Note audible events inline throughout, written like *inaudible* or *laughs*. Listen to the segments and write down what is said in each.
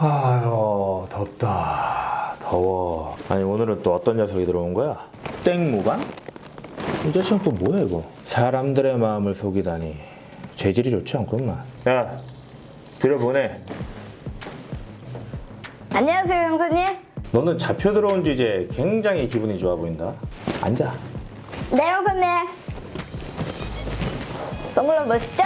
아유 덥다 더워 아니 오늘은 또 어떤 녀석이 들어온 거야? 땡무반? 이 자식은 또 뭐야 이거 사람들의 마음을 속이다니 재질이 좋지 않구만 야 들여보내 안녕하세요, 형사님. 너는 잡혀 들어온 지 이제 굉장히 기분이 좋아 보인다 앉아 네, 형사님. 선글라스 멋있죠?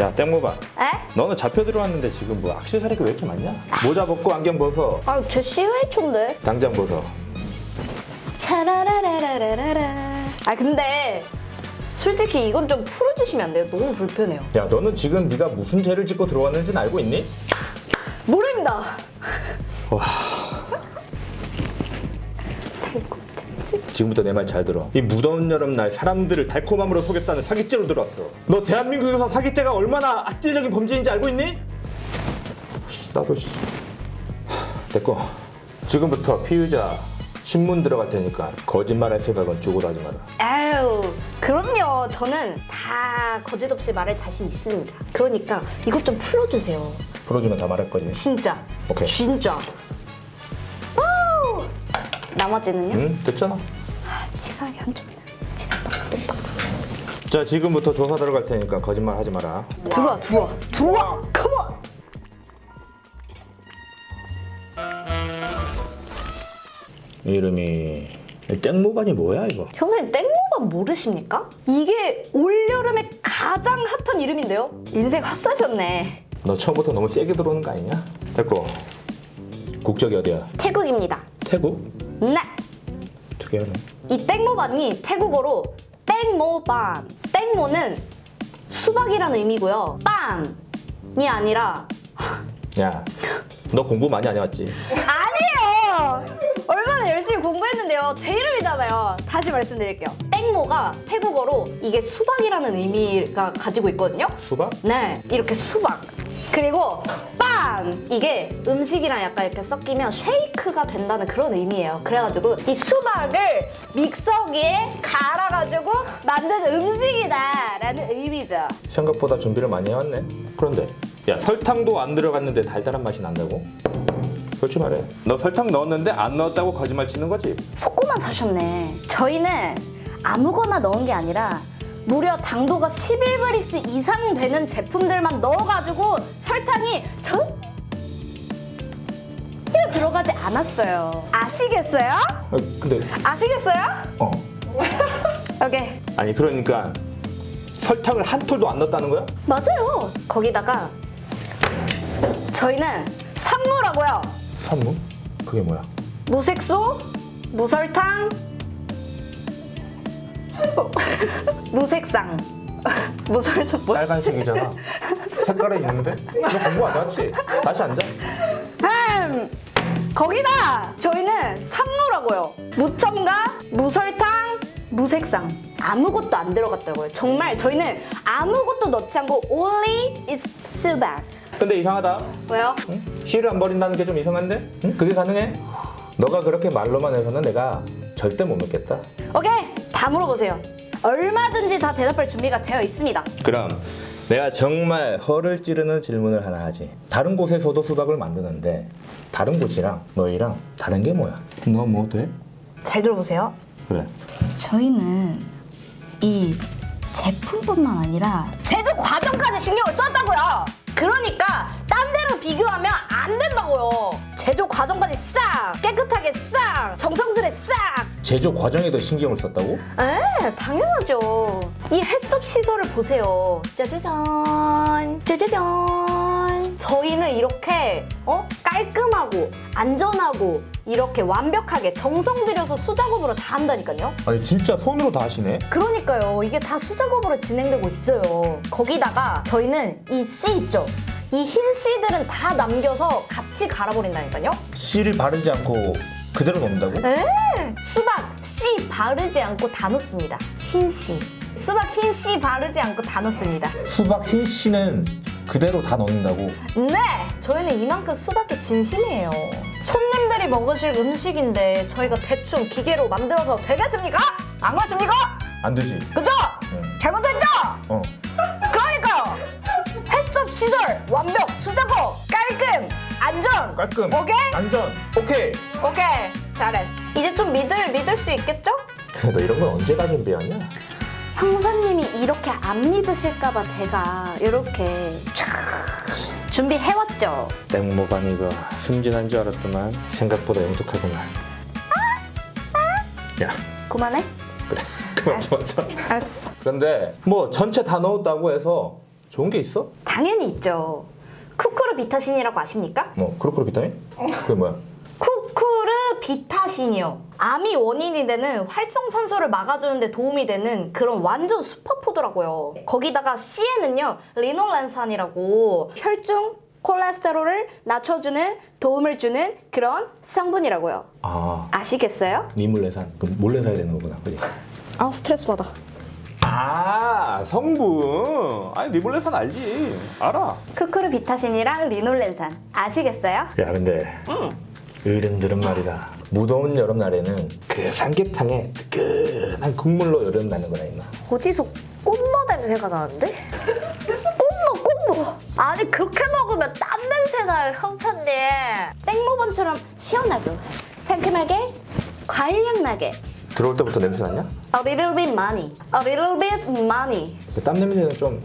야 땡무반 에? 너는 잡혀 들어왔는데 지금 뭐 액세서리가 왜 이렇게 많냐? 모자 벗고 안경 벗어 아, 제 시그니처인데. 당장 벗어 차라라라라라라. 아, 근데 솔직히 이건 좀 풀어주시면 안 돼요? 너무 불편해요. 야 너는 지금 네가 무슨 죄를 짓고 들어왔는지는 알고 있니? 모릅니다. 와 지금부터 내 말 잘 들어. 이 무더운 여름날 사람들을 달콤함으로 속였다는 사기죄로 들어왔어. 너 대한민국에서 사기죄가 얼마나 악질적인 범죄인지 알고 있니? 씨, 나도 씨. 하, 됐고 지금부터 피의자 신문 들어갈 테니까 거짓말할 생각은 죽어도 하지 마라. 아유, 그럼요. 저는 다 거짓 없이 말할 자신 있습니다. 그러니까 이것 좀 풀어주세요. 풀어주면 다 말할 거지. 진짜. 오케이. 진짜. 우! 나머지는요? 응 됐잖아. 치사하게 한쪽이나. 치사 빡, 빡. 자 지금부터 조사 들어갈 테니까 거짓말 하지 마라. 들어와, 들어와, 들어와. 컴온. 이름이 땡모반이 뭐야 이거? 형사님 땡모반 모르십니까? 이게 올여름에 가장 핫한 이름인데요? 인생 핫사셨네. 너 처음부터 너무 세게 들어오는 거 아니냐? 됐고 국적이 어디야? 태국입니다. 태국? 네. 특이하네. 이 땡모반이 태국어로 땡모반. 땡모는 수박이라는 의미고요. 빤이 아니라 야, 너 공부 많이 안 해왔지? 아니에요. 얼마나 열심히 공부했는데요. 제 이름이잖아요. 다시 말씀드릴게요. 땡모가 태국어로 이게 수박이라는 의미가 가지고 있거든요. 수박? 네, 이렇게 수박. 그리고 빵! 이게 음식이랑 약간 이렇게 섞이면 쉐이크가 된다는 그런 의미예요. 그래가지고 이 수박을 믹서기에 갈아가지고 만든 음식이다 라는 의미죠. 생각보다 준비를 많이 해왔네. 그런데 야 설탕도 안 들어갔는데 달달한 맛이 난다고? 솔직히 말해. 너 설탕 넣었는데 안 넣었다고 거짓말 치는 거지? 속고만 사셨네. 저희는 아무거나 넣은 게 아니라 무려 당도가 11브릭스 이상 되는 제품들만 넣어가지고 설탕이 전혀 들어가지 않았어요. 아시겠어요? 아, 근데 아시겠어요? 어 *laughs* 오케이. 아니 그러니까 설탕을 한 톨도 안 넣었다는 거야? 맞아요. 거기다가 저희는 산무라고요. 산무? 그게 뭐야? 무색소, 무설탕, *laughs* 무색상, *laughs* 무설탕 뭐? 빨간색이잖아. 색깔이 있는데? 너 공부 안 해왔지? 다시 앉아. 음, 거기다 저희는 산무라고요. 무첨가, 무설탕, 무색상 아무것도 안 들어갔다고요. 정말 저희는 아무것도 넣지 않고 only is 수박. 근데 이상하다. 왜요? 응? 씨를 안 버린다는 게 좀 이상한데? 응? 그게 가능해? 너가 그렇게 말로만 해서는 내가 절대 못 믿겠다. 오케이 다 물어보세요. 얼마든지 다 대답할 준비가 되어 있습니다. 그럼 내가 정말 허를 찌르는 질문을 하나 하지. 다른 곳에서도 수박을 만드는데 다른 곳이랑 너희랑 다른 게 뭐야? 너 뭐 돼? 잘 들어보세요. 그래. 저희는 이 제품뿐만 아니라 제조 과정까지 신경을 썼다고요. 그러니까 딴 데랑 비교하면 안 된다고요. 제조 과정까지 싹 깨끗하게 싹. 제조 과정에도 신경을 썼다고? 에 당연하죠. 이 햇섭 시설을 보세요. 짜자잔 짜자잔. 저희는 이렇게 어 깔끔하고 안전하고 이렇게 완벽하게 정성 들여서 수작업으로 다 한다니까요. 아니 진짜 손으로 다 하시네. 그러니까요. 이게 다 수작업으로 진행되고 있어요. 거기다가 저희는 이 씨 있죠? 이 흰 씨들은 다 남겨서 같이 갈아버린다니까요. 씨를 바르지 않고 그대로 넣는다고? 에 수박 씨 바르지 않고 다 넣습니다. 흰 씨. 수박 흰씨 바르지 않고 다 넣습니다. 수박 흰 씨는 그대로 다 넣는다고? 네! 저희는 이만큼 수박에 진심이에요. 손님들이 먹으실 음식인데 저희가 대충 기계로 만들어서 되겠습니까? 안 그렇습니까? 안 되지. 그죠? 응. 잘못했죠? 어. 그러니까요. 햇섭 시설 완벽 수작업 깔끔 안전. 깔끔. 오케이. 안전. 오케이. 오케이. 잘했어. 이제 좀 믿을 믿을 수 있겠죠? 너 이런 건 언제 다 준비하냐? 형사님이 이렇게 안 믿으실까봐 제가 이렇게 촥 준비해왔죠. 땡모반 이거 순진한 줄 알았더만 생각보다 영특하구만. 야, 그만해. 그래. 그만 좀 하자. 알았어. 그런데 뭐 전체 다 넣었다고 해서 좋은 게 있어? 당연히 있죠. 쿠쿠르 비타신이라고 아십니까? 뭐 크로크로 비타민? 그게 뭐야? 쿠쿠르 비타신이요. 암이 원인이 되는 활성산소를 막아주는데 도움이 되는 그런 완전 슈퍼푸드라고요. 거기다가 C에는요 리놀렌산이라고 혈중 콜레스테롤을 낮춰주는 도움을 주는 그런 성분이라고요. 아, 아시겠어요? 니물레산. 그럼 몰래 사야 되는 거구나, 그지? 아 스트레스 받아. 아, 성분. 아니 니물레산 알지? 알아. 쿠쿠르 비타신이랑 리놀렌산 아시겠어요? 야, 근데 응. 어른들은 말이다. 무더운 여름날에는 그 삼계탕에 뜨끈한 국물로 여름 나는 거나 있나? 어디서 꽃모 냄새가 나는데? 꽃모 꽃모 아니 그렇게 먹으면 땀 냄새 나요 형사님 땡모번처럼 시원하고 상큼하게 과일향 나게 들어올 때부터 냄새 났냐? A little bit money A little bit money 그땀 냄새는 좀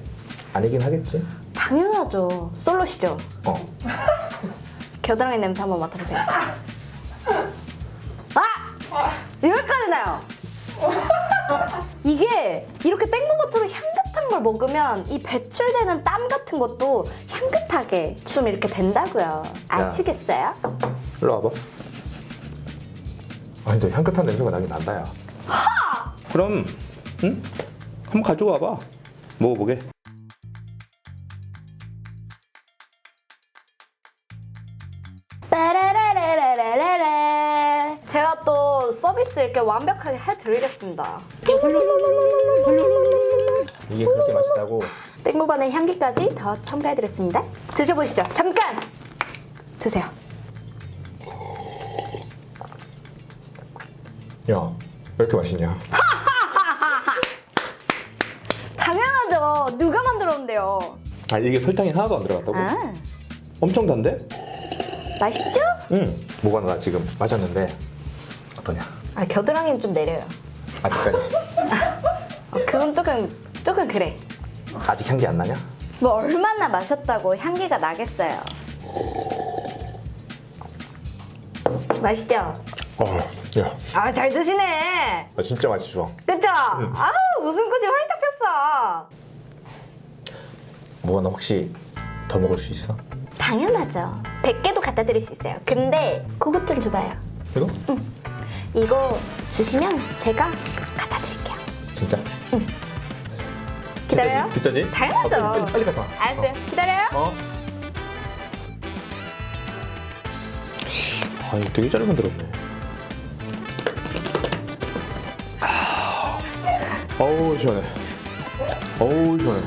아니긴 하겠지? 당연하죠 솔로시죠 어. *laughs* 겨드랑이 냄새 한번 맡아보세요 아! 여기까지 나요 이게 이렇게 땡모버처럼 향긋한 걸 먹으면 이 배출되는 땀 같은 것도 향긋하게 좀 이렇게 된다고요 아시겠어요? 일로 와봐. 아니, 너 향긋한 냄새가 나긴 난다, 야. 그럼, 응? 한번 가지고 와봐. 먹어보게. 따라라라라라라. 제가 또 서비스 이렇게 완벽하게 해드리겠습니다 이게 그렇게 맛있다고? 땡모반의 향기까지 더 첨가해드렸습니다 드셔보시죠 잠깐 드세요 야, 왜 이렇게 맛있냐? 당연하죠 누가 만들었는데요 아, 이게 설탕이 하나도 안 들어갔다고? 아 엄청 단데? 맛있죠? 응. 뭐가 나 지금 마셨는데 어떠냐? 아 겨드랑이는 좀 내려요 아직까지 어, 그건 조금 조금 그래 아직 향기 안 나냐? 뭐 얼마나 마셨다고 향기가 나겠어요 맛있죠? 어, 야, 아 잘 드시네 나 진짜 맛있어. 그쵸? 아우 웃음꽃이 활짝 폈어 뭐가 나 혹시 더 먹을 수 있어? 당연하죠 100개도 갖다 드릴 수 있어요 근데 그것 좀 줘봐요 이거? 이거 주시면 제가 갖다 드릴게요 진짜? 기다려요? 진짜지? 당연하죠. 어, 빨리, 빨리, 빨리 갖다 와. 알았어요 기다려요 어? 아, 이거 되게 잘 만들었네. 아, 어우, 시원해. 어우, 시원해.